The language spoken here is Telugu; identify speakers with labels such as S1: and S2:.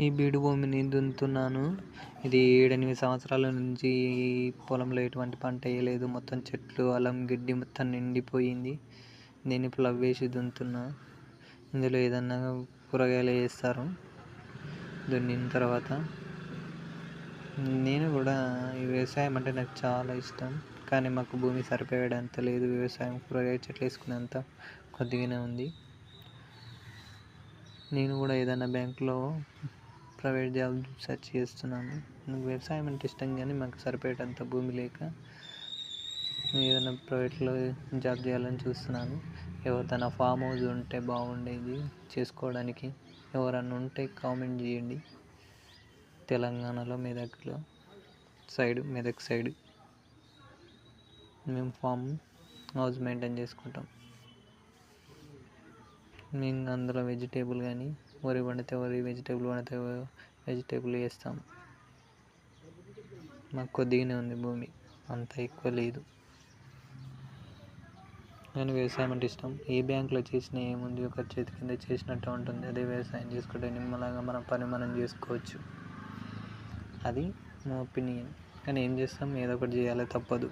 S1: ఈ బీడు భూమిని దున్నుతున్నాను. ఇది ఏడెనిమిది సంవత్సరాల నుంచి ఈ పొలంలో ఎటువంటి పంట వేయలేదు. మొత్తం చెట్లు అలం గడ్డి మొత్తం నిండిపోయింది. దీన్ని ప్లవ్ వేసి దున్నుతున్నా. ఇందులో ఏదన్నా కూరగాయలు వేస్తారు. దున్నిన తర్వాత నేను కూడా ఈ వ్యవసాయం అంటే నాకు చాలా ఇష్టం. కానీ మాకు భూమి సరిపోయేంత లేదు. వ్యవసాయం కూరగాయ చెట్లు వేసుకునేంత కొద్దిగానే ఉంది. నేను కూడా ఏదైనా బ్యాంకులో ప్రైవేట్ జాబ్ సెర్చ్ చేస్తున్నాను. నాకు వ్యవసాయం అంటే ఇష్టం కానీ మాకు సరిపోయేటంత భూమి లేక నేను ఏదైనా ప్రైవేట్లో జాబ్ చేయాలని చూస్తున్నాను. ఎవరిదైనా ఫామ్ హౌస్ ఉంటే బాగుండేది చేసుకోవడానికి. ఎవరన్నా ఉంటే కామెంట్ చేయండి. తెలంగాణలో మెదక్లో సైడ్ మెదక్ సైడ్ మేము ఫామ్ హౌస్ మెయింటైన్ చేసుకుంటాం. మేము అందులో వెజిటేబుల్ కానీ వరి పండితే వరి వెజిటేబుల్ పండితే వెజిటేబుల్ వేస్తాం. మాకు కొద్దిగానే ఉంది భూమి అంత ఎక్కువ లేదు. నేను వ్యవసాయం అంటే ఇష్టం. ఏ బ్యాంకులో చేసినా ఏముంది ఒక చేతి కింద చేసినట్టు ఉంటుంది. అదే వ్యవసాయం చేసుకుంటే నిమ్మలాగా మన పని మనం చేసుకోవచ్చు. అది మా ఒపీనియన్. కానీ ఏం చేస్తాం? ఏదో ఒకటి చేయాలి తప్పదు.